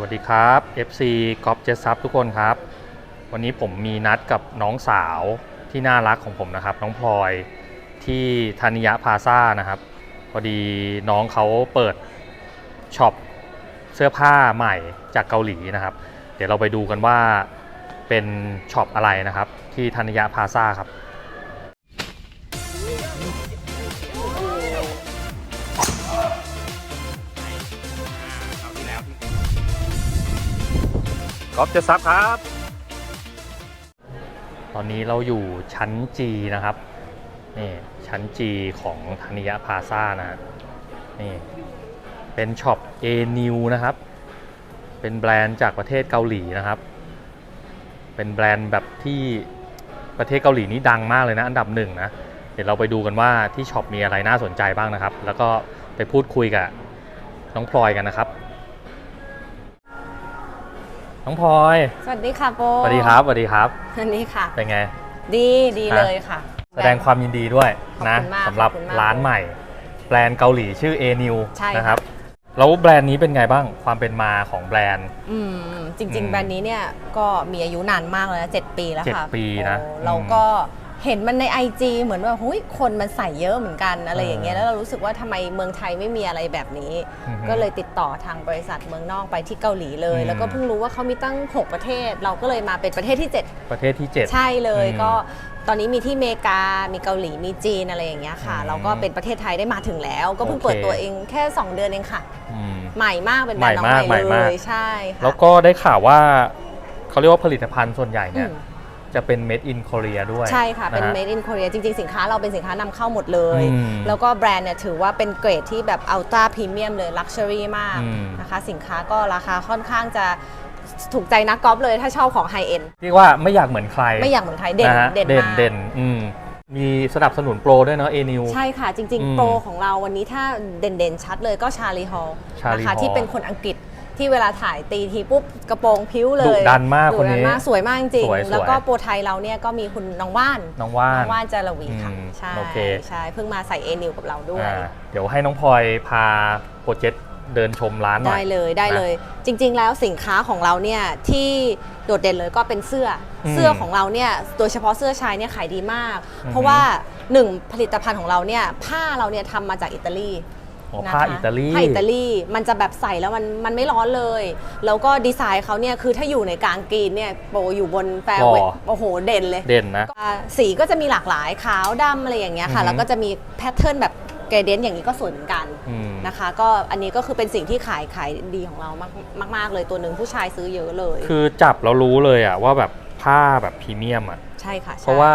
วัสดีครับ FC กอล์ฟเจสซับทุกคนครับ วันนี้ผมมีนัดกับน้องสาวที่น่ารักของผมนะครับ น้องพลอยที่ธานิยะพาซ่านะครับ พอดีน้องเขาเปิดช็อปเสื้อผ้าใหม่จากเกาหลีนะครับ เดี๋ยวเราไปดูกันว่าเป็นช็อปอะไรนะครับ ที่ธานิยะพาซ่าครับ กอล์ฟเจสซับครับ ตอนนี้เราอยู่ชั้น G นะครับ นี่ชั้น G ของธนิยะพาซ่านะฮะนี่เป็นช็อป A New นะครับ เป็นแบรนด์จากประเทศเกาหลีนะครับ เป็นแบรนด์แบบที่ประเทศเกาหลีนี่ดังมากเลยนะ อันดับหนึ่งนะ เดี๋ยวเราไปดูกันว่าที่ช็อปมีอะไรน่าสนใจบ้างนะครับ แล้วก็ไปพูดคุยกับน้องพลอยกันนะครับ น้องพลอยสวัสดีค่ะโปสวัสดีครับสวัสดีครับสวัสดีค่ะ เป็นไง ดีดีฮะเลยค่ะ แสดงความยินดีด้วยนะขอบคุณมากสำหรับขอบคุณมากร้านใหม่ แบรนด์เกาหลีชื่อ A New ใช่ค่ะนะครับแล้วแบรนด์นี้เป็นไงบ้างความเป็นมาของแบรนด์อืมจริงอืๆมแบรนด์นี้เนี่ยก็มีอายุนานมากแล้วนะเจ็ดปีแล้วค่ะเจ็ดปีนะโอ้อืมเราก็ เห็นมันใน IG เหมือนว่าหุยคนมันใส่เยอะเหมือนกันอะไรอย่างเงี้ยเออแล้วเรารู้สึกว่าทำไมเมืองไทยไม่มีอะไรแบบนี้ อือฮึก็เลยติดต่อทางบริษัทเมืองนอกไปที่เกาหลีเลย อืม แล้วก็เพิ่งรู้ว่าเขามีตั้ง 6 ประเทศ เราก็เลยมาเป็นประเทศที่ 7 ประเทศที่ 7 ใช่เลยอืมก็ตอนนี้มีที่อเมริกา มีเกาหลี มีจีนอะไรอย่างเงี้ยค่ะ อืมเราก็เป็นประเทศไทยได้มาถึงแล้ว ก็เพิ่งโอเค เปิดตัวเองแค่ 2 เดือนเองค่ะ อืม ใหม่มากเป็นแบรนด์น้องใหม่มากใหม่ใหม่เลมาก ยใช่ค่ะ แล้วก็ได้ข่าวว่าเขาเรียกว่าผลิตภัณฑ์ส่วนใหญ่อืเนี่ยม จะเป็น made in Korea ด้วย ใช่ค่ะ เป็นฮ made in Korea จริง ๆ สินค้าเราเป็นสินค้านำเข้าหมดเลย อืมแล้วก็แบรนด์เนี่ยถือว่าเป็นเกรดที่แบบ ultra premium เลย luxury มากอืม นะคะ สินค้าก็ราคาค่อนข้างจะถูกใจนักกอล์ฟเลยถ้าชอบของ high end เรียกว่าไม่อยากเหมือนใครไม่อยากเหมือนใครเด่นนะฮะเด่นเด่นมาก เด่นอืมมีสนับสนุนโปรด้วยเนาะ A New ใช่ค่ะ จริง อืมๆ โปรของเราวันนี้ถ้าเด่นๆ ชัดเลยก็ชาลีฮอล Charlie นะคะ Hall ที่เป็นคนอังกฤษ ที่เวลาถ่ายตีทีปุ๊บกระโปรงพิ้วเลยดุดันมากดุคนนี้ดันมากสวยมากจริงสวยๆแล้วก็โปรไทยเราเนี่ยก็มีคุณน้องว่านน้องว่านน้องว่านจารวีค่ะอืมใช่โอเค ใช่เพิ่งมาใส่เอนิวกับเราด้วย อ่าเดี๋ยวให้น้องพลอยพาโปรเจกต์เดินชมร้านหน่อยได้เลยได้เลย จริงๆแล้วสินค้าของเราเนี่ยที่โดดเด่นเลยก็เป็นเสื้ออมเสื้อของเราเนี่ยโดยเฉพาะเสื้อชายเนี่ยขายดีมาก อือฮึเพราะว่าหนึ่งผลิตภัณฑ์ของเราเนี่ยผ้าเราเนี่ยทำมาจากอิตาลี อ๋อนะคะผ้าอิตาลี ผ้าอิตาลี มันจะแบบใส่แล้วมันมันไม่ร้อนเลย แล้วก็ดีไซน์เขาเนี่ยคือถ้าอยู่ในกลางกรีนเนี่ยโปรอยู่บนแฟร์เวหล่ทอโอ้โหเด่นเลย เด่นนะก็สีก็จะมีหลากหลายขาวดำอะไรอย่างเงี้ยค่ะ อือฮึ แล้วก็จะมีแพทเทิร์นแบบเกรเดนอย่างนี้ก็สวยเหมือนกันอืม นะคะ ก็อันนี้ก็คือเป็นสิ่งที่ขายขายดีของเรามากมาก ๆ เลยตัวหนึ่งผู้ชายซื้อเยอะเลย คือจับแล้วรู้เลยอะว่าแบบผ้าแบบพรีเมียมอะใช่ค่ะใช่เพราะว่า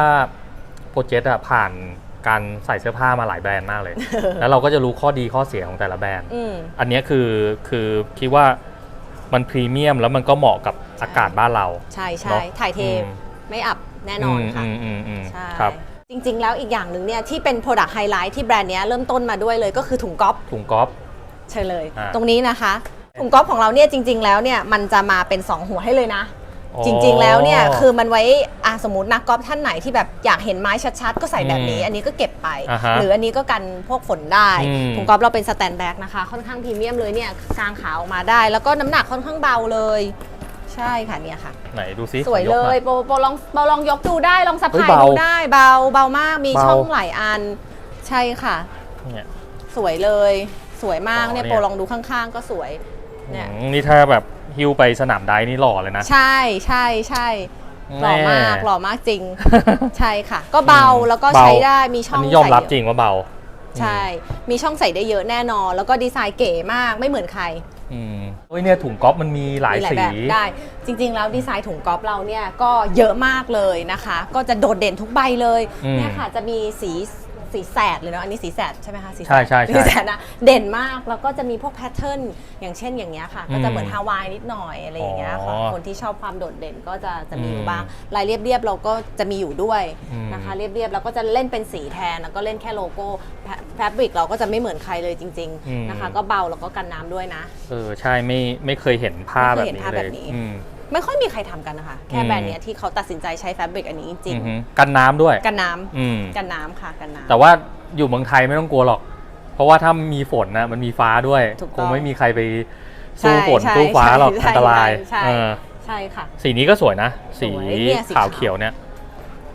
โปรเจกต์อะผ่าน การใส่เสื้อผ้ามาหลายแบรนด์มากเลย แล้วเราก็จะรู้ข้อดีข้อเสียของแต่ละแบรนด์ อืม อันเนี้ยคือคือคิดว่ามันพรีเมียมแล้วมันก็เหมาะกับอากาศบ้านเรา ใช่ใช่เนอะถ่ายเทอืม ไม่อับแน่นอนค่ะอืมอืมอืมใช่ ครับ จริง ๆ แล้วอีกอย่างหนึ่งเนี่ยที่เป็น Product Highlight ที่แบรนด์เนี้ยเริ่มต้นมาด้วยเลยก็คือถุงก๊อฟถุงกอล์ฟเชิญเลย อ่า ตรงนี้นะคะ ถุงก๊อฟของเราเนี่ยจริง ๆ แล้วเนี่ยมันจะมาเป็น 2 หัวให้เลยนะอ๋อ จริง ๆ แล้วเนี่ยคือมันไว้อะสมมตินักกอล์ฟท่านไหนที่แบบอยากเห็นไม้ชัดๆ ก็ใส่แบบนี้ อืมอันนี้ก็เก็บไป อ่าฮะหรืออันนี้ก็กันพวกฝนได้อืมถุงกอล์ฟเราเป็นสแตนแบ็กนะคะ ค่อนข้างพรีเมียมเลยเนี่ยกางขาออกมาได้ แล้วก็น้ำหนักค่อนข้างเบาเลย ใช่ค่ะเนี่ยค่ะ ไหนดูซิสวยขเลกหน่ยโปรโปรลองโปรลองยกดูได้ลองสะเฮ้ยพายเบาดูได้เบาเบามากมีเบา ช่องหลายอันใช่ค่ะเนี่ย สวยเลย สวยมากอ๋อเนี่ยเนี่ย โปรลองดูข้างๆ ก็สวยเนี่ย อืมนี่ถ้าแบบ ฮิวไปสนามไดนี่หล่อเลยนะ ใช่ใช่ใช่หล่อมากแหล่อมากจริง ใช่ค่ะ ก็เบาอืมแล้วก็เบาใช้ได้มีช่อัอนงนี้ยอมรับใส่จริงว่าเบา ใช่ มีช่องใส่ได้เยอะแน่นอน แล้วก็ดีไซน์เก๋มากไม่เหมือนใครอืมเฮ้ยเนี่ยถุงก๊อล์ฟมันมีหลายมีหลายสีแบบได้จริง ๆ แล้วดีไซน์ถุงก๊อฟเราเนี่ยก็เยอะมากเลยนะคะ ก็จะโดดเด่นทุกใบเลยอืมเนี่ยค่ะจะมีสี สีแสดเลยเนาะอันนี้สีแสดใช่ไหมคะสีแสดใช่ใช่ใช่สีแสดนะเด่นมากแล้วก็จะมีพวกแพทเทิร์นอย่างเช่นอย่างเงี้ยค่ะ ก็จะเหมือนอืมฮาวายนิดหน่อยอะไรอย่างเงี้ยอ๋ค่ะอคนที่ชอบความโดดเด่นก็จะจะมีออืยู่มบ้างลายเรียบๆเราก็จะมีอยู่ด้วยอืม นะคะ เรียบๆเราก็จะเล่นเป็นสีแทนแล้วก็เล่นแค่โลโก้แฟบริกเราก็จะไม่เหมือนใครเลยจริงอืมๆนะคะ ก็เบาแล้วก็กันน้ำด้วยนะ เออใช่ไม่ไม่เคยเห็นผ้าไม่แบเคยบเห็นนี้ผ้าเลแบยบนี้ อืม ไม่ค่อยมีใครทำกันนะคะ แค่อืมแบรนด์เนี้ยที่เขาตัดสินใจใช้แฟบริกอันนี้จริงอือฮึกันน้ำด้วย ๆกันน้ำอืม กันน้ำค่ะกันน้ำ แต่ว่าอยู่เมืองไทยไม่ต้องกลัวหรอก เพราะว่าถ้ามีฝนนะมันมีฟ้าด้วย ถูกคต้องงไม่มีใครไปสู้ฝนใช่สู้ฟ้าหรอกใช่อันตรายใช่ เออใช่ค่ะ สีนี้ก็สวยนะ สีสวยเนี่ยสีขาว ขาวเขียวเนี่ย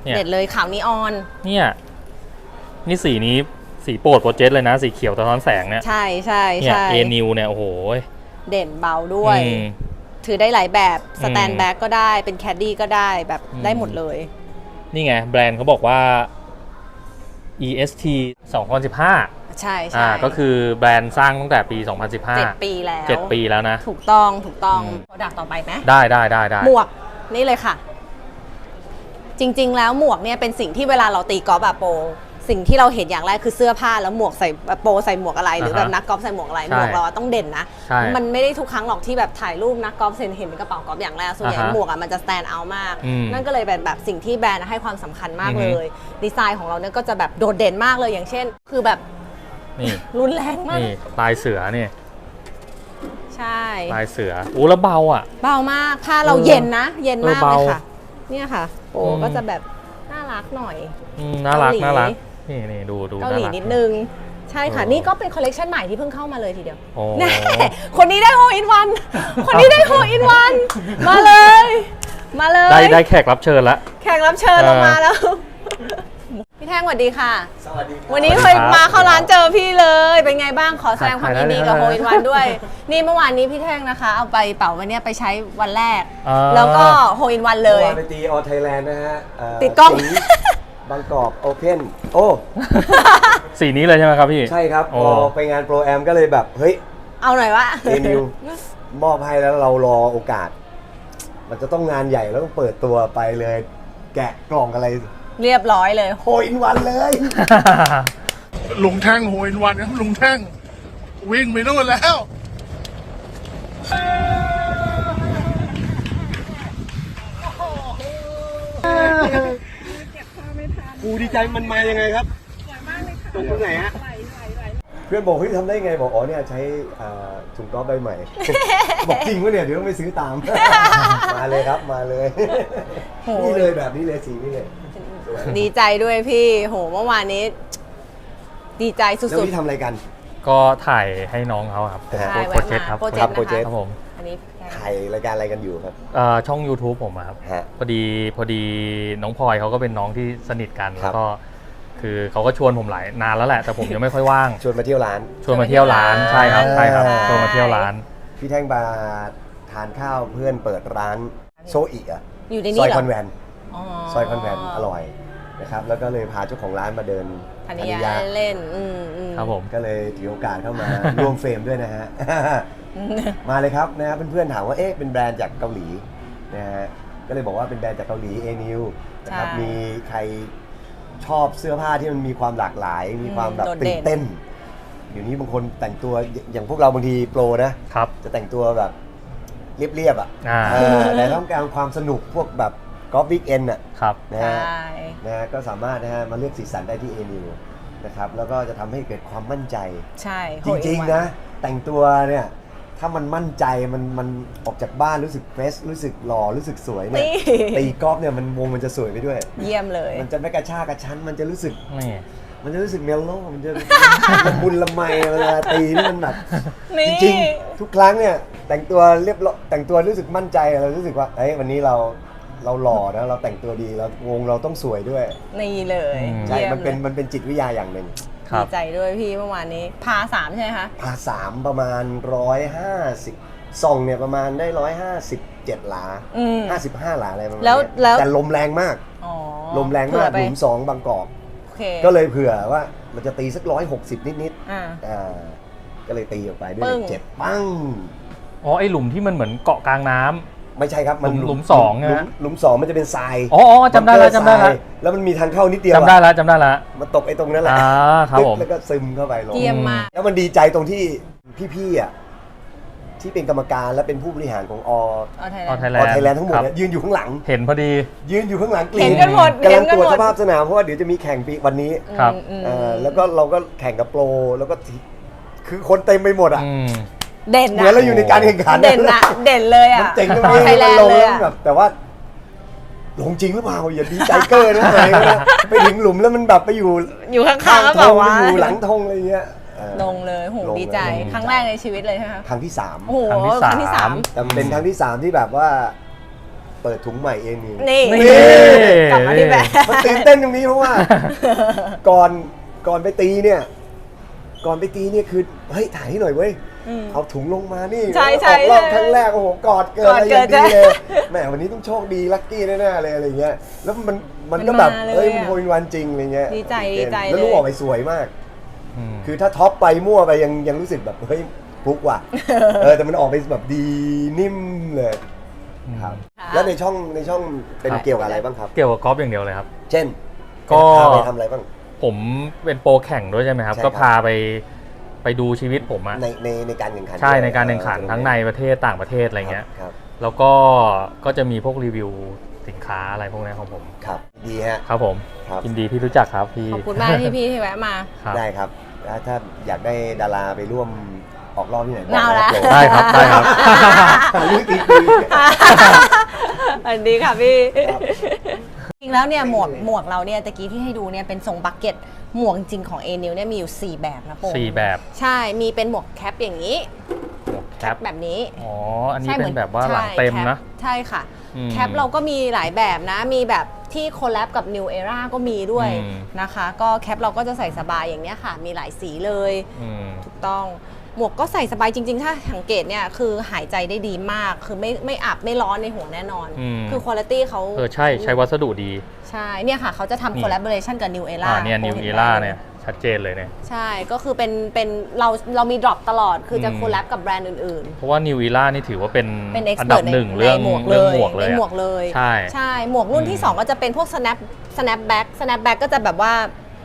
เนี่ย เด็ดเลยขาวนีออน เนี่ย นี่สีนี้สีโปรดโปรเจกต์เลยนะ สีเขียวสะท้อนแสงเนี่ยใช่ใช่เนี่ยใช่เอนิวเนี่ยโอ้โหเด่นเบาด้วย อืม ถือได้หลายแบบสแตนอืมแบ็กก็ได้เป็นแคดดี้ก็ได้แบบอืมได้หมดเลย นี่ไง แบรนด์เขาบอกว่า EST 2015 ใช่ใช่อ่าก็คือแบรนด์สร้างตั้งแต่ปี 2015เจ็ดปีแล้วเจ็ดปีแล้วนะ ถูกต้องถูกต้องอืมโปรดักต่อไปไหมได้ได้ได้ได้หมวกนี่เลยค่ะ จริง ๆ แล้วหมวกเนี่ยเป็นสิ่งที่เวลาเราตีกอล์ฟอะโปร สิ่งที่เราเห็นอย่างแรกคือเสื้อผ้าแล้วหมวกใส่โปรใส่หมวกอะไร หรือแบบนักกอล์ฟใส่หมวกอะไรหมวกเราอะต้องเด่นนะ ใช่มันไม่ได้ทุกครั้งหรอกที่แบบถ่ายรูปนักกอล์ฟเห็นเห็นเป็นกระเป๋ากอล์ฟอย่างแรกส่วนใหญ่อ่าฮะหมวกอะมันจะสแตนเอามาก อืมนั่นก็เลยเป็นแบบสิ่งที่แบรนด์ให้ความสำคัญมากอือเลฮึยดีไซน์ของเราเนี่ยก็จะแบบโดดเด่นมากเลยอย่างเช่น คือแบบนี่รุนแรงมากนี่ลายเสือนี่ใช่ ลายเสือโอ้แล้วเบาอะ เบามากผ้าเราเออเย็นนะ เย็นมากเออเลเบายค่ะ เนี่ยค่ะ โปรอืม ก็จะแบบน่ารักหน่อยอืมน่ารักเกาหลีน่ารัก นี่นี่ดูดูเกาหลีรันิดนึง ใช่ค่ะโอ้นี่ก็เป็นคอลเลกชันใหม่ที่เพิ่งเข้ามาเลยทีเดียวโอ้แน่คนนี้ได้โฮอินวัน คนนี้ได้โฮอินวัน มาเลย มาเลย ได้ได้แขกรับเชิญละแขกรับเชิญเออเรามาแล้ว พี่แท่งสวัสดีค่ะ สวัสดีครับวันนี้สวัเคสยดีครับมาเข้าร้านเจอพี่เลย เป็นไงบ้างขอแสดงความยินดีกับถ่ายโฮได้อินเลยวันด้วย นี่เมื่อวานนี้พี่แท่งนะคะ เอาไปเป่าวันเนี้ยไปใช้วันแรกอ่าแล้วก็โฮอินวันเลเมื่อยวานไปตีออไทยแลนด์นะฮะเติดกล้องสี บางกอกโอเพนโอ้ สีนี้เลยใช่ไหมครับพี่ ใช่ครับโอ้พอไปงานโปรแอมก็เลยแบบ เฮ้ยเอาหน่อยวะ เอนิวมอบให้แล้วเรารอโอกาส มันจะต้องงานใหญ่แล้วต้องเปิดตัวไปเลย แกะกล่องอะไรเรียบร้อยเลย โฮอินวันเลย ลุงแท่งโหยวันครับลุงแท่ง วิ่งไปนู่นแล้ว กูดีใจมันมายังไงครับตรงตรงไหนฮะเพื่อนบอกเฮ้ยทำได้ไงบอกอ๋อเนี่ยใช้อ่าถุงก๊อฟใบใหม่ บอกจริงวะเนี่ยเดี๋ยวต้องไปซื้อตาม มาเลยครับมาเลยโห นี่เลยแบบนี้เลยสีนี้เลยดีใจด้วยพี่ โห เมื่อวานนี้ ดีใจสุแล้วดนี่ทำอะไรกัน ก็ถ่ายให้น้องเขาครับใช่ๆโปรเจกต์ ครับโปรเจกครับต์โปรเจกต์นะคคะรับผมอันนี้ ถ่ายรายการอะไรกันอยู่ครับ เอ่อช่อง YouTube ผมอะครับ ฮะ พอดีพอดีน้องพลอยเขาก็เป็นน้องที่สนิทกันครัแล้บวก็ คือเขาก็ชวนผมหลายนานแล้วแหละ แต่ผมยังไม่ค่อยว่าง ชวนมาเที่ยวร้าน ชวนมาเที่ยวร้านใช่ครับใช่ครับชวนมาเที่ยวร้าน พี่แท่งบาทานข้าวเพื่อนเปิดร้านโซอิอะอยู่ในซนี้อยเหรคออนแวนอ๋อซอยคอนแวนอร่อยนะครับ แล้วก็เลยพาเจ้าของร้านมาเดินธัญญาเล่นอืมอืม ครับผม ก็เลยถือโอกาสเข้ามา ร่วมเฟรมด้วยนะฮะ มาเลยครับนะครับเพื่อนๆถามว่าเอ๊ะเป็นแบรนด์จากเกาหลีนะฮะก็เลยบอกว่าเป็นแบรนด์จากเกาหลีเอนิวนะครับใช่มีใครชอบเสื้อผ้าที่มันมีความหลากหลาย มีความแบบโดดเด่ตื่นนเต้นเดี๋ยวนี้บางคนแต่งตัวอย่างพวกเราบางทีโปรนะครับจะแต่งตัวแบบเรียบๆอะอ่าเออแต่ต้องการความสนุกพวกแบบกอล์ฟบิ๊กเอ็นอะครับนะใช่ฮะนะฮะก็สามารถนะฮะมาเลือกสีสันได้ที่เอนิวนะครับแล้วก็จะทำให้เกิดความมั่นใจ ใช่จริงๆนะแต่งตัวเนี่ย ถ้ามันมั่นใจมันมันออกจากบ้านรู้สึกเฟรชรู้สึกหล่อรู้สึกสวยเนี่ยนี่ ตีกอล์ฟเนี่ยมันวงมันจะสวยไปด้วย เยี่ยมเลย มันจะไม่กระชากกระชั้นมันจะรู้สึก นี่ มันจะรู้สึกเมลโล่มันจะ ละมุนละไมเวลาตีนี่มันแบบนี่ จริงๆทุกครั้งเนี่ย แต่งตัวเรียบร้อยแต่งตัวรู้สึกมั่นใจเรารู้สึกว่าเฮ้ยวันนี้เราเราหล่อนะเราแต่งตัวดีแล้ววงเราต้องสวยด้วยนี่เลย อืม ใช่ยี่ยมันเป็นลยมันเป็นจิตวิทยาอย่างหนึ่ง ครัดีบ ใจด้วยพี่เมื่อวานนี้ พาสามใช่ไหมคะ พาสามประมาณร้อยห้าสิบส่องเนี่ยประมาณได้ร้อยห้าสิบเจ็ดหลาอืมห้าสิบห้าหลาอะไรประมาณแล้วเนี้ยแล้ว แต่ลมแรงมาก อ๋อลมแรงเผื่มาอกไปหลุมสองบางกอก โอเคก็เลยเผื่อว่ามันจะตีสักร้อยหกสิบนิดอ่า ๆอ่าก็เลยตีออกไปด้วยปึ้งเจ็ดปั้ง อ๋อไอหลุมที่มันเหมือนเกาะกลางน้ำ ไม่ใช่ครับมันหลุมหลุมสองหนะลุมหลุมสองมันจะเป็นทรายอ๋ออ๋อจำได้แล้วจำได้แล้วทรายแล้วมันมีทางเข้านิดเดียวจำได้อะแล้วจำได้แล้วมาตกไอ้ตรงนั้นแหละ อ่าครับผม แล้วก็ซึมเข้าไปลง เยี่ยมมาก แล้วมันดีใจตรงที่พี่ๆอะที่เป็นกรรมการและเป็นผู้บริหารของอเอาไทยเอาไทยอแลอนด์ไทยแลนด์ทั้งหมดครับเนี่ยยืนอยู่ข้างหลัง เห็นพอดี ยืนอยู่ข้างหลังกรีเห็นกันหมดกำลังเห็นกันตรวจหมด สภาพสนามเพราะว่าเดี๋ยวจะมีแข่งปีวันนี้ครับ อืมเออมแล้วก็เราก็แข่งกับโปรแล้วก็ทีคือคนเต็มไปหมดอะ อืม เด่นเหมือนนะเราอยู่ในการแข่งขันเด่นนะเด่นเลยอะมันเจ๋งตรงเอานี้ไทยแลมันนลด์งเลยแล้วอะแบบแต่ว่าลงจริงหรือเปล่าอย่าดีใจเกินนะอะไรนะไปถึงหลุมแล้วมันแบบไปอยู่ อยู่ข้างข้างๆแล้วธแบบงว่าไปอยู่หลังธงอะไรเงี้ยเออลงเลยโหลงเลยดีใจลงครั้งแรกในชีวิตเลยใช่ไหมคะครั้งที่สามโอ้โหครั้งที่ครั้งที่สาสามมแต่เป็นครั้งที่สามที่แบบว่า เปิดถุงใหม่เองนี่นี่นี่กลับมาที่แบบมันตื่นเต้นตรงนี้เพราะว่า ก่อนก่อนไปตีเนี่ย ก่อนไปตีเนี่ยคือเฮ้ยถ่ายให้หน่อยเว้ย อืมเอาถุงลงมานี่ใช่ใช่ออกรอบใช่ครั้งแรกโอ้โหกอดเกินกออะดไรเกิอย่างนดีใช่เลยแหมวันนี้ต้องโชคดีลัคกี้แน่ๆเลยอะไรเงี้ยแล้วมันมันก็แบบมันมาเลยเอ้ยอะมันโฮนวันจริงอะไรเงี้ยดีใจตื่นดีใจแล้วลูกเลย ออกไปสวยมากอืมคือถ้าท็อปไปมั่วไปยังยังรู้สึกแบบเฮ้ยฟุกว่ะ เออแต่มันออกไปแบบดีนิ่มเลยครับ ค่ะแล้วในช่องในช่องเป็นครับ เกี่ยวกับอะไรบ้างครับ เกี่ยวกับกอล์ฟอย่างเดียวเลยครับ เช่นก็ พาไปทำอะไรบ้าง ผมเป็นโปรแข่งด้วยใช่ไหมครับ ใช่ก็ครับพาไป ไปดูชีวิตผมอะในในในการแข่งขันใช่ด้วยในการแข่งขันเออทั้งในประเทศต่างประเทศอะไรเงี้ยครับแล้วก็ก็จะมีพวกรีวิวสินค้าอะไรพวกนี้ของผมครับดีฮะครับผมครับยินดีที่รู้จักครับพี่ขอบคุณมากที่พี่ที่แวะมาครับได้ครับแล้วถ้าอยากได้ดาราไปร่วมออกรอบที่ไหนบกเอาละนะได้ครับได้ครับหาเรื่องตีคุยอันดีค่ะพี่ครับจริงแล้วเนี่ยหมวกหมวกเราเนี่ยตะกี้ที่ให้ดูเนี่ยเป็นทรงบักเก็ต หมวกจริงๆของเอนิวเนี่ยมีอยู่ 4 แบบนะโปงสี่แบบใช่มีเป็นหมวกแคปอย่างนี้ หมวกแคปแบบนี้อ๋อ อันนี้ใช่เป็นแบบว่าหลังใช่เต็มแคปนะ ใช่ค่ะ อืมแคปเราก็มีหลายแบบนะ มีแบบที่โคแลบกับ New Era ก็มีด้วยอืม นะคะ ก็แคปเราก็จะใส่สบายอย่างเนี้ยค่ะ มีหลายสีเลย อืม ถูกต้อง หมวกก็ใส่สบายจริง ๆ ถ้าสังเกตเนี่ยคือหายใจได้ดีมาก คือไม่ไม่อับไม่ร้อนในหัวแน่นอน อืม คือคุณภาพเขาเออใช่ใช้วัสดุดีใช่เนี่ยค่ะเขาจะนี่ ทำ collaboration กับ New Era อ่าเนี่ยโปนิวห็เอได้ล่าลเนี่ยชัดเจนเลยเนี่ย ใช่ก็คือเป็นเป็นเราเรามี drop ตลอดคือจะอืม collab กับแบรนด์อื่น ๆ เพราะว่านิวเอล่านี่ถือว่าเป็นเป็นอั expert ดับหนึ่งในเรื่องในหมวกเลเรื่องยหมวกเลยในอะหมวกเลย ใช่ ใช่ หมวกรุ่นที่ อืม2 ก็จะเป็นพวก snap snapback snapback ก็จะแบบว่า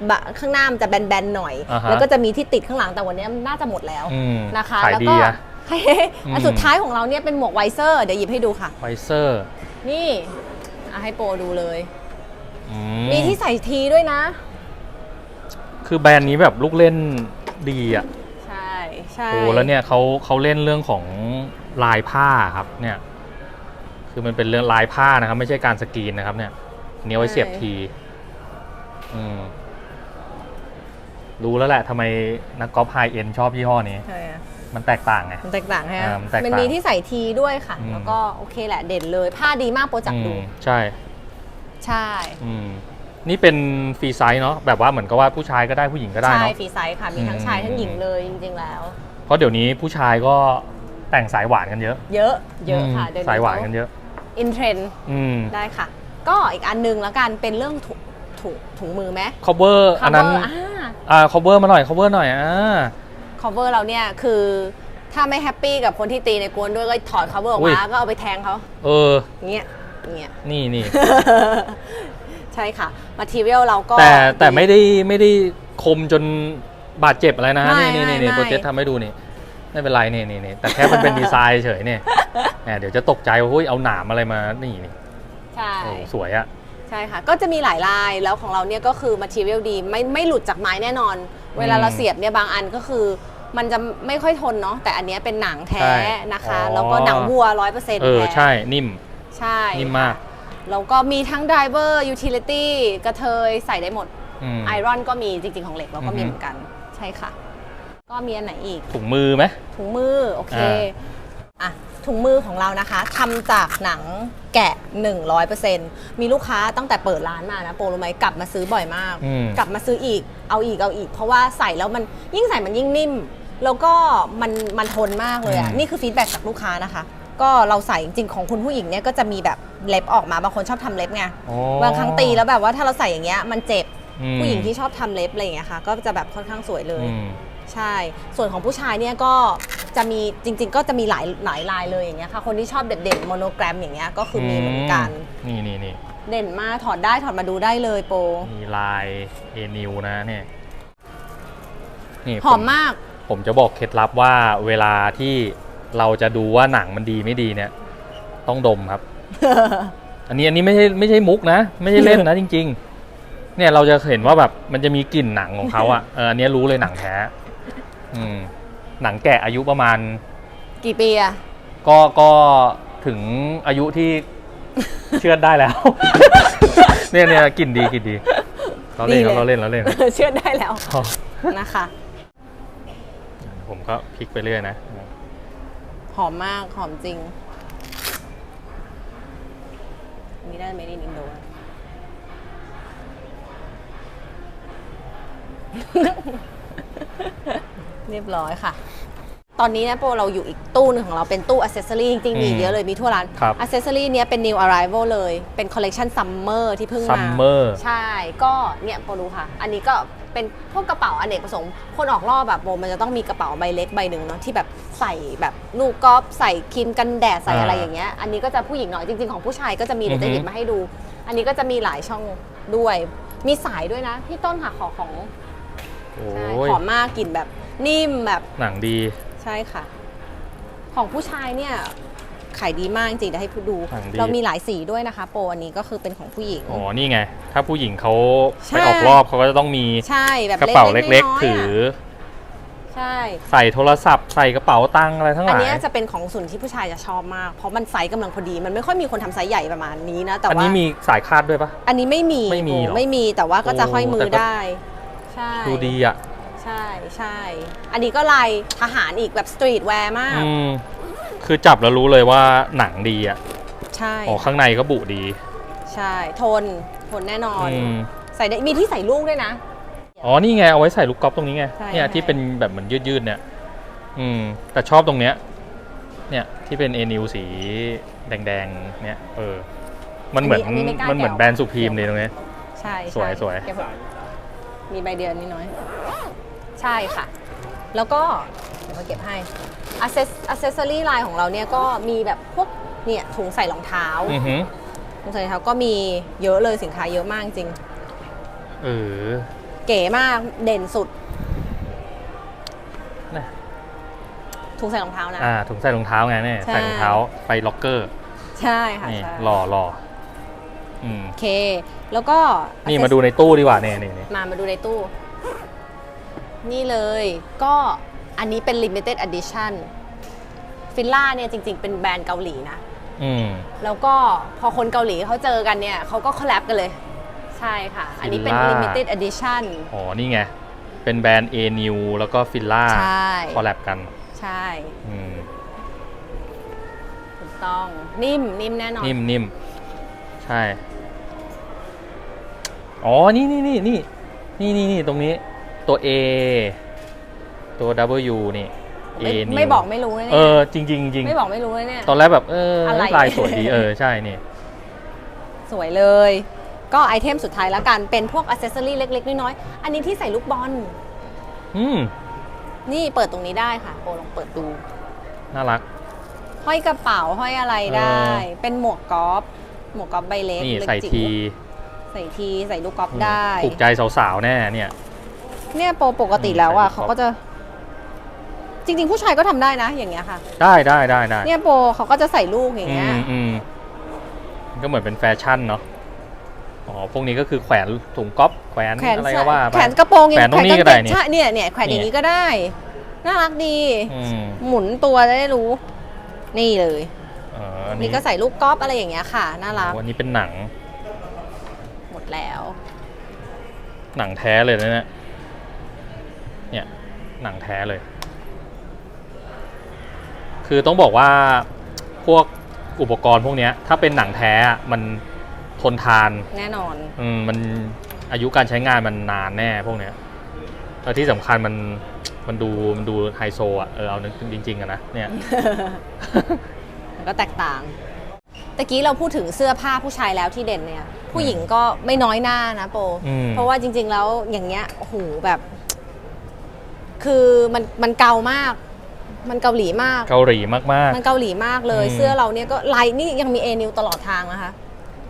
บะข้างหน้ามันจะแบนๆหน่อย อ่าฮะ แล้วก็จะมีที่ติดข้างหลังแต่วันนี้น่าจะหมดแล้วอืมนะคะ ขายแล้วดีก็อะอันสุดท้ายของเราเนี่ยเป็นหมวกไวเซอร์เดี๋ยวหยิบให้ดูค่ะไฟเซอร์นี่อะให้โปรดูเลย อืมีที่ใส่ทีด้วยนะ คือแบรนด์นี้แบบลูกเล่นดีอะใช่ใช่โอ้แล้วเนี่ยเขาเขาเล่นเรื่องของลายผ้าครับเนี่ย คือมันเป็นเรื่องลายผ้านะครับ ไม่ใช่การสกรีนนะครับ เนี่ยเนี้ยไว้เสียบที อืม รู้แล้วแหละทำไมนักกอล์ฟไฮเอ็นชอบยี่ห้อนี้ ใช่อะมันแตกต่างไง มันแตกต่างฮะอ่ามันแตกต่างมันมีที่ใส่ทีด้วยค่ะ อืม แล้วก็โอเคแหละเด่นเลย ผ้าดีมากโปรจับอืดูมใช่ใช่ อืมนี่เป็นฟรีไซส์เนาะแบบว่าเหมือนกับว่าผู้ชายก็ได้ผู้หญิงก็ได้ใช่เนาะ ฟรีไซส์ค่ะ มีทั้งอืมชายทั้งหญิงเลยจริงๆแล้ว เพราะเดี๋ยวนี้ผู้ชายก็แต่งสายหวานกันเยอะเยอะเยอะค่ะมเดี๋ยวสายหวานกันเยอะ อินเทรน อืม ได้ค่ะ ก็อีกอันหนึงแล้วกันเป็นเรื่องถุง ถุงถุงมือไหม cover อันนั้น cover อ่า อ่า cover มาหน่อย cover หน่อยอ่า cover เราเนี่ยคือถ้าไม่แฮปปี้กับคนที่ตีในกวนด้วยก็ถอด cover ออกอุ้ยมาก็เอาไปแทงเขาเออ อย่างเงี้ยอย่างเงี้ย นี่นี่ ใช่ค่ะ material เราก็ แต่แต่ไม่ได้ไม่ได้คมจนบาดเจ็บอะไรนะไม่นี่นี่ไม่นี่ไม่ โปรเจกต์ทำให้ดูนี่ไม่เป็นไรนี่นี่นี่แต่แค่มันเป็นดีไซน์เฉยเนี่ยแหมเดี๋ยวจะตกใจว่าเฮ้ยเอาหนามอะไรมานี่นี่ใช่ โอ้สวยอะ ใช่ค่ะ ก็จะมีหลายลายแล้วของเราเนี่ยก็คือ material ดีไม่ไม่หลุดจากไม้แน่นอน เวลาเราเสียบเนี่ยบางอันก็คือ มันจะไม่ค่อยทนเนาะแต่อันเนี้ยเป็นหนังแท้นะคะแล้วก็หนังวัวร้อยเปอร์เซ็นต์เออ แท้ใช่นิ่ม ใช่นิ่มมากแล้วก็มีทั้ง driver utility กระเทยใส่ได้หมด อืม ไอรอนก็มีจริงๆของเหล็กเราก็มีอือฮึ เหมือนกัน ใช่ค่ะ ก็มีอันไหนอีกถุงมือไหม ถุงมือ โอเค อ่าอะ ถุงมือของเรานะคะทำจากหนังแกะ 100%มีลูกค้าตั้งแต่เปิดร้านมานะโปรรู้ไหมกลับมาซื้อบ่อยมาก อืม กลับมาซื้ออีกเอาอีกเอาอีก เพราะว่าใส่แล้วมันยิ่งใส่มันยิ่งนิ่ม แล้วก็มันมันทนมากเลยอะอืม นี่คือฟีดแบ็กจากลูกค้านะคะ ก็เราใส่จริงๆของคุณผู้หญิงเนี่ยก็จะมีแบบเล็บออกมาบางคนชอบทำเล็บไงอ๋อบางครั้งตีแล้วแบบว่าถ้าเราใส่อย่างเงี้ยมันเจ็บอืมผู้หญิงที่ชอบทำเล็บอะไรอย่างเงี้ยค่ะก็จะแบบค่อนข้างสวยเลย อืม ใช่ ส่วนของผู้ชายเนี่ยก็จะมีจริง ๆ ก็จะมีหลายหลายลายเลยอย่างเงี้ยค่ะ คนที่ชอบเด่นๆโมโนแกรมอย่างเงี้ยก็คือมีเหมือนกัน นี่นี่นี่เด่นมากถอดได้ถอดมาดูได้เลยโปรมีลายเอนิวนะเนี่ยนี่หอมมาก ผมจะบอกเคล็ดลับว่าเวลาที่เราจะดูว่าหนังมันดีไม่ดีเนี่ย ต้องดมครับ อันนี้อันนี้ไม่ใช่ไม่ใช่มุกนะ ไม่ใช่เล่นนะ จริง ๆ เนี่ยเราจะเห็นว่าแบบมันจะมีกลิ่นหนังของเขาอะเอออันนี้รู้เลยหนังแท้ อืมหนังแกะอายุประมาณ กี่ปีอะก็ก็ถึงอายุที่ เชื่อดได้แล้ว เนี่ยเนี่ยกลิ่นดีกลิ่นดี เราเล่นครับเราเล่นเราเล่นเชื่อได้แล้วอ๋อนะคะอก็พลิกไปเรื่อยนะ หอมมากหอมจริงอันนี้ได้ไม่ได้อินโด เรียบร้อยค่ะ ตอนนี้นะโปรเราอยู่อีกตู้หนึงของเราเป็นตู้อ c เซสซอรี่จริงๆ มีอืมเยอะเลยมีทั่วร้านครับอ c เซสซอรี่เนี้ยเป็น new arrival เลย เป็นคอลเล t ชันซัมเมอร์ที่เพิ่งมา Summer ใช่ ก็เนี่ยโปรดูค่ะ อันนี้ก็เป็นพวกกระเป๋าอเนกประสงค์ คนออกรอบแบบโบมันจะต้องมีกระเป๋าใบเล็กใบหนึ่งเนาะที่แบบใส่แบบลูกกอล์ฟใส่ครีมกันแดดใส่อะไรอ่าอย่างเงี้ย อันนี้ก็จะผู้หญิงหน่อยจริงๆของผู้ชายก็จะมีเดี๋ยวอืจะอฮึหยิบมาให้ดู อันนี้ก็จะมีหลายช่องด้วย มีสายด้วยนะพี่ต้นค่ะขอของโอ้ใช่ยหอมมากกลิ่นแบบ นิ่มแบบหนังดีใช่ค่ะ ของผู้ชายเนี่ยขายดีมากจริงๆเดี๋ยวให้ผู้ดู หนังดี เรามีหลายสีด้วยนะคะ โปรอันนี้ก็คือเป็นของผู้หญิง อ๋อนี่ไง ถ้าผู้หญิงเขาใช่ ไปออกรอบเขาก็จะต้องมีใช่แบบกระเป๋าๆเล็ก น้ยๆถือะใช่ ใส่โทรศัพท์ ใส่กระเป๋าตังค์อะไรทั้งหอันลายเนี้ยจะเป็นของส่วนที่ผู้ชายจะชอบมาก เพราะมันไซส์กำลังพอดี มันไม่ค่อยมีคนทำไซส์ใหญ่ประมาณนี้นะ แต่อันว่านี้มีสายคาดด้วยปะ อันนี้ไม่มีไม่มีโอ้หรอไม่มีแต่ว่าก็จะโอ้ห้อยมืแต่อก็ ได้ ใช่ ดูดีอะ ใช่ใช่อันนี้ก็ลายทหารอีกแบบสตรีทแวร์มาก อืมคือจับแล้วรู้เลยว่าหนังดีอะใช่อ๋อข้างในก็บุดีใช่ทนทนแน่นอน อืมใส่ได้มีที่ใส่ลูกด้วยนะ อ๋อนี่ไงเอาไว้ใส่ลูกกอล์ฟตรงนี้ไงใช่เนี่ยใช่ ที่เป็นแบบเหมือนยืดๆเนี่ย อืม แต่ชอบตรงเนี้ย เนี่ยที่เป็นเอนิวสีแดงๆเนี่ย เออ มันเหมือนอันนี้ไม่กล้ามันเหมือนแกะแบรนด์สุพรีมเลยตรงเนี้ย ใช่สวยใช่สวย เก็บไมีใบเดือนนิดน้อย ใช่ค่ะ แล้วก็เดี๋ยวมาเก็บให้อัเซสอัเซสซอรี่ไลน์ของเราเนี่ยก็มีแบบพวกเนี่ยถุงใส่รองเท้าอือหือถุงใส่รองเท้าก็มีเยอะเลยสินค้าเยอะมากจริง เออเก๋มากเด่นสุดน่ะถุงใส่รองเท้านะ อ่าถุงใส่รองเท้าไงเนี่ยใช่ ใส่รองเท้าไปล็อกเกอร์ใช่ค่ะนี่ใช่หล่อหล่ออืมโอเค แล้วก็ นี่ access- มาดูในตู้ดีกว่าเนี่ยนี่นี่มามาดูในตู้ นี่เลยก็อันนี้เป็น limited edition ฟิลล่าเนี่ยจริง ๆ เป็นแบรนด์เกาหลีนะ อืม แล้วก็พอคนเกาหลีเขาเจอกันเนี่ยเขาก็คอลแลบกันเลย ใช่ค่ะ อันนี้เป็น Fila limited edition อ๋อ นี่ไง เป็นแบรนด์ A New แล้วก็ฟิลล่าใช่ คอลแลบกัน ใช่ อืม ถูกต้องนิ่มนิ่มแน่นอน นิ่มนิ่มใช่ อ๋อ นี่นี่นี่นี่นี่นี่นี่ตรงนี้ ตัว A ตัว W นี่ A ไม่ New ไม่บอกไม่รู้เลยเอเนี่ยอจริงจริงจริงไม่บอกไม่รู้เลยเนี่ย ตอนแรกแบบเอออะไร ลายสวยดีเออใช่นี่ สวยเลย ก็ไอเทมสุดท้ายแล้วกัน เป็นพวกอ c เซสซอรี่เล็ก ๆ น้อยๆ อันนี้ที่ใส่ลูกบอล อืมนี่เปิดตรงนี้ได้ค่ะโปรลองเปิดดู น่ารัก ห้อยกระเป๋าห้อยอะไรได้ เออ เป็นหมวกกอล์ฟหมวกกอล์ฟใบเล็กนี่เล็กใส่จิ๋วทีใส่ทีใส่ลูกกอล์ฟได้ ถูกใจสาวๆแน่เนี่ย เนี่ยโปรปกติแล้วอะใส่ลูกกอล์ฟเขาก็จะ จริง ๆ ผู้ชายก็ทำได้นะ อย่างเงี้ยค่ะ ได้ได้ได้ได้เนี่ยโปรเขาก็จะใส่ลูกอย่างเงี้ยอืมอืมก็เหมือนเป็นแฟชั่นเนาะอ๋อพวกนี้ก็คือแขวนถุงก๊อฟแขวนแขวนอะไรก็ว่าไป แขนกระโปรงแขวนตรงนี้ก็ได้นี่ ใช่เนี่ยเนี่ยแขวนอย่างนี้ก็ได้ น่ารักดี อืมหมุนตัวจะได้รู้ นี่เลยอ๋ออันนี่ก็ใส่ลูกกอล์ฟอะไรอย่างเงี้ยค่ะ น่ารัก วันนี้เป็นหนังหมดแล้ว หนังแท้เลยนะเนี่ย เนี่ยหนังแท้เลย คือต้องบอกว่าพวกอุปกรณ์พวกเนี้ยถ้าเป็นหนังแท้อะมันทนทาน แน่นอนอืมมันอายุการใช้งานมันนานแน่พวกเนี้ยแล้วที่สำคัญมันมันดูมันดูไฮโซอะเออเอานึกจริงๆอะนะเนี่ยมันก็แตกต่างตะกี้เราพูดถึงเสื้อผ้าผู้ชายแล้วที่เด่นเนี่ย ผู้หญิงก็ไม่น้อยหน้านะโป อืม เพราะว่าจริง ๆ แล้วอย่างเงี้ยโอ้โหแบบ คือมันมันเกามาก มันเกาหลีมาก เกาหลีมาก มันเกาหลีมากเลย อืม เสื้อเราเนี่ยก็ลายนี่ยังมีเอนิวตลอดทางนะคะ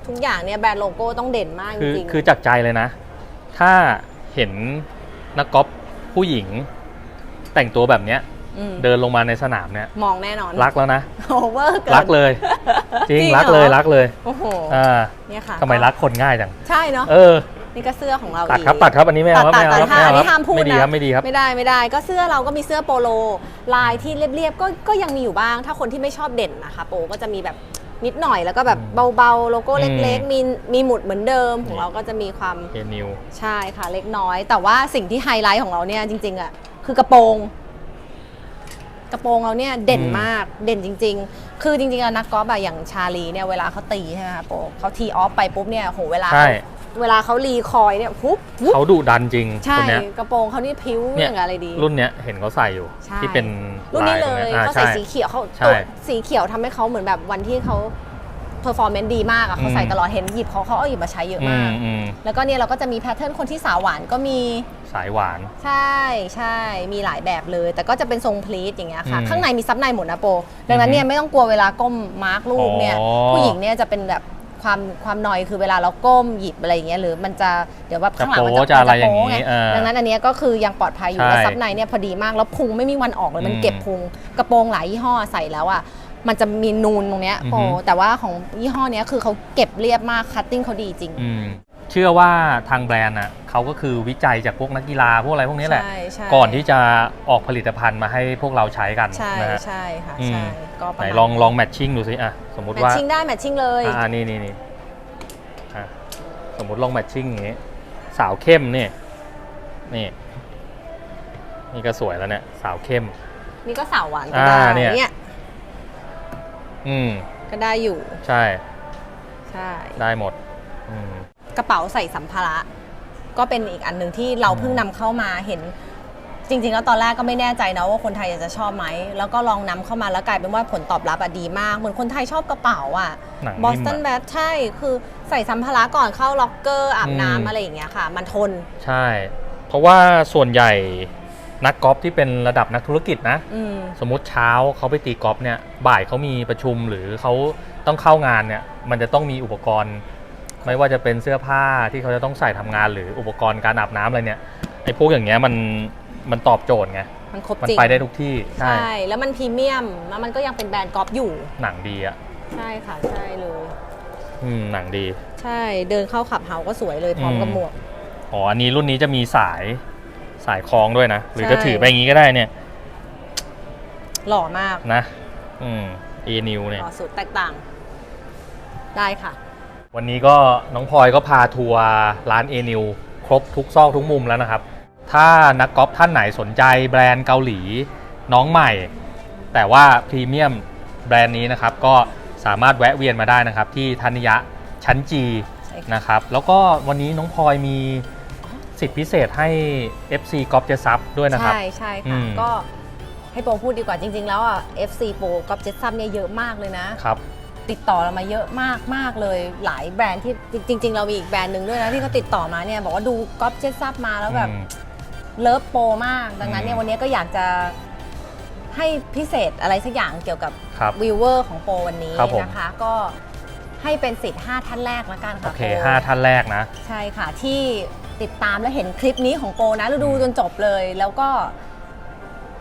ทุกอย่างเนี่ยแบรนด์โลโก้ต้องเด่นมากๆ จคือริงๆ คือจากใจเลยนะ ถ้าเห็นนักกอล์ฟผู้หญิง แต่งตัวแบบเนี้ยมเดินลงมาในสนามเนี่ย มองแน่นอนรักแล้วนะ โอเวอร์เกิน รักเลย จริงจริงเหรอรักเลยรักเลยโอ้โห อ่าเนี่ยค่ะทำไมรักคนง่ายจัง ใช่เนาะ เออ นี่ก็เสื้อของเราตัดอีกครับตัดครับอันนี้ไม่เอาครับตัไม่ดเอาตัดครับห้ามไม่เอาอันครับนี้ห้ามพูดไม่ดีนะครับไม่ดีครับ ไม่ได้ไม่ได้ ก็เสื้อเราก็มีเสื้อโปโล ลายที่เรียบๆก็ก็ยังมีอยู่บ้าง ถ้าคนที่ไม่ชอบเด่นนะคะโปก็จะมีแบบนิดหน่อยแล้วก็แบบเบาๆโลโก้เล็กอืม ๆมีมีหมุดเหมือนเดิมของเราก็จะมีความ เอนิว ใช่ค่ะเล็กน้อย แต่ว่าสิ่งที่ไฮไลท์ของเราเนี่ยจริงๆอะคือกระโปรง กระโปรงเราเนี่ยเด่นอืม มากเด่นจริง ๆ คือจริงๆแล้วนักกอล์ฟอะอย่างชาลีเนี่ยเวลาเขาตีใช่ไหมคะโปเขาทีออฟไปปุ๊บเนี่ยโหเวลาใช่ เวลาเขารีคอยเนี่ยปุ๊บปุ๊บเขาดุดันจริงใช่คนเนี้ยกระโปรงเขานี่พิ้วเนี่อยย่างกับอะไรดี รุ่นเนี้ยเห็นเขาใส่อยู่ ใช่ ที่เป็นรุ่นนี้เลตรงยอ่เขาใส่ช่ สีเขียวเขาใช่ ตัวสีเขียวทำให้เขาเหมือนแบบวันที่เขาเพอร์ฟอร์แมนซ์ดีมากอะเขาใส่อืมตลอดเห็นหยิบเขาเขาเอาหยิบมาใช้เยอะอืมามกอืมแล้วก็เนี่ยเราก็จะมีแพทเทิร์นคนที่สาวหวานก็มี สายหวาน ใช่ใช่มีหลายแบบเลย แต่ก็จะเป็นทรงพลีทอย่างเงี้ยค่ะ อืมข้างในมีซับในหมดนะโป ดังนั้นเนี่ยไม่ต้องกลัวเวลาก้มมาร์กรูปเนี่ย อ๋อ ผู้หญิงเนี่ยจะเป็นแบบ ความความนอยคือเวลาเราก้มหยิบอะไรอย่างเงี้ยหรือมันจะเดี๋ยวแบบข้างหลังมันจะโป๊จะจะอะไรอย่างโป๊งี้ไงเออดังนั้นอันเนี้ยก็คือยังปลอดภัยอยู่ใช่แล้วซับในเนี่ยพอดีมากแล้วพุงไม่มีวันออกเลยมันอืมเก็บพุงกระโปรงหลายยี่ห้อใส่แล้วอะมันจะมีนูนตรงเนี้ยโปอือฮึแต่ว่าของยี่ห้อเนี้ยคือเขาเก็บเรียบมากคัตติ้งเขาดีจริง อืม เชื่อว่าทางแบรนด์อะเขาก็คือวิจัยจากพวกนักกีฬาพวกอะไรพวกนี้แหละ ใช่ใช่ก่อนที่จะออกผลิตภัณฑ์มาให้พวกเราใช้กันใช่นะฮะใช่ค่ะอืมใช่ก็ประไหนมาณลองลองแมทชิ่งดูสิอะสมมุติแมทว่าชิ่งได้แมทชิ่งเลยอ่านี่นี่นี่อะสมมุติลองแมทชิ่งอย่างงี้ สาวเข้มนี่นี่นี่ก็สวยแล้วเนี่ยสาวเข้ม นี่ก็สาวหวานก็อ่าได้เนี่ย เนี่ยอืมก็ได้อยู่ใช่ ใช่ได้หมดอืม กระเป๋าใส่สัมภาระ ก็เป็นอีกอันหนึ่งที่เราเพิ่งนำเข้ามาเห็น จริง ๆ แล้วตอนแรกก็ไม่แน่ใจนะว่าคนไทยจะชอบไหม แล้วก็ลองนำเข้ามาแล้วกลายเป็นว่าผลตอบรับอะดีมาก เหมือนคนไทยชอบกระเป๋าอะหนังบอนิ่สมตันอะแบทใช่ คือใส่สัมภาระก่อนเข้าล็อกเกอร์อาบอืม น้ำอะไรอย่างเงี้ยค่ะ มันทน ใช่ เพราะว่าส่วนใหญ่นักกอล์ฟที่เป็นระดับนักธุรกิจนะ อืม สมมติเช้าเขาไปตีกอล์ฟเนี่ยบ่ายเขามีประชุมหรือเขาต้องเข้างานเนี่ยมันจะต้องมีอุปกรณ์ ไม่ว่าจะเป็นเสื้อผ้าที่เขาจะต้องใส่ทำงานหรืออุปกรณ์การอาบน้ำอะไรเนี่ยไอ้พวกอย่างเงี้ยมันมันตอบโจทย์ไงมันครบมันจริงไปได้ทุกที่ใช่ใช่แล้วมันพรีเมียมแล้วมันก็ยังเป็นแบรนด์กอล์ฟอยู่ หนังดีอะใช่ค่ะใช่เลย อืมหนังดี ใช่เดินเข้าขับเฮาก็สวยเลยพร้อมกับอืมหมวก อ๋ออันนี้รุ่นนี้จะมีสายสายคล้องด้วยนะ หรือใช่จะถือไปอย่างงี้ก็ได้เนี่ยหล่อมากนะ อืม e n e w เนี่ย หล่อสุดแตกต่าง ได้ค่ะ วันนี้ก็น้องพลอยก็พาทัวร์ร้านเอนิวครบทุกซอกทุกมุมแล้วนะครับ ถ้านักกอล์ฟท่านไหนสนใจแบรนด์เกาหลีน้องใหม่ แต่ว่าพรีเมียมแบรนด์นี้นะครับก็สามารถแวะเวียนมาได้นะครับ ที่ธนิยะชั้นจีใช่ค่ะนะครับแล้วก็วันนี้น้องพลอยมีสิทธิพิเศษให้ FC กอล์ฟเจซับด้วยนะครับ ใช่ใช่อืค่ะมก็ให้โปรพูดดีกว่าจริง ๆ แล้วอะ FC Pro กับเจ็ตซัมเนี่ยเยอะมากเลยนะครับ ติดต่อเรามาเยอะมากมากเลย หลายแบรนด์ที่จริง ๆ เรามีอีกแบรนด์หนึ่งด้วยนะที่เขาติดต่อมาเนี่ยบอกว่าดูก๊อฟเจ็ตซับมาแล้วแบบอืม เลิฟโปรมาก ดังนั้นเนี่ยอืมวันนี้ก็อยากจะให้พิเศษอะไรสักอย่างเกี่ยวกับครับ วิวเวอร์ของโปรวันนี้ครับผม นะคะ ก็ให้เป็นสิทธิ์ 5 ท่านแรกละกันโอค่ะเค โปรห้าท่านแรกนะ ใช่ค่ะที่ติดตามและเห็นคลิปนี้ของโปรนะเราดูจนจบเลย แล้วก็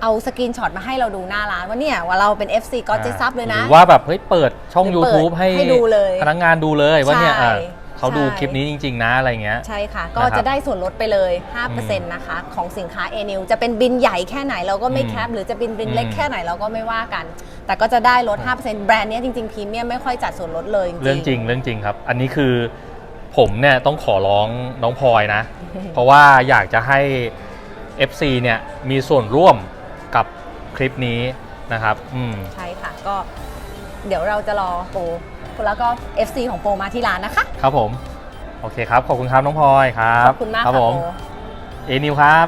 เอาสกรีนช็อตมาให้เราดูหน้าร้านว่าเนี่ยว่าเราเป็น FC ก็เจซับเลยนะ หรือว่าแบบเฮ้ยเปิดช่อง หรือเปิด YouTube ให้ให้ดูเลยพนักงานดูเลยว่าเนี่ยใช่อะเขาดูใช่ คลิปนี้จริง ๆ นะอะไรเงี้ย ใช่ค่ะ ก็นะครับจะได้ส่วนลดไปเลยอืม5%นะคะ ของสินค้าเอนิวจะเป็นบินใหญ่แค่ไหนเราก็ไม่อืมแคป หรือจะบินบินเล็กอืม แค่ไหนเราก็ไม่ว่ากัน แต่ก็จะได้ลด 5%แบรนด์เนี้ยจริงๆพรีเมียมไม่ค่อยจัดส่วนลดเลยจริงๆเรื่องจริงเรื่องจริงครับ อันนี้คือผมเนี่ยต้องขอร้องน้องพลอยนะ เพราะว่าอยากจะให้ FC เนี่ยมีส่วนร่วม กับคลิปนี้นะครับอืมใช่ค่ะก็เดี๋ยวเราจะรอโปรแล้วก็ FC ของโปรมาที่ร้านนะคะ ครับผม โอเคครับ ขอบคุณครับน้องพลอยครับขอบคุณมากครับค่ะผมโปรเอนิวครับ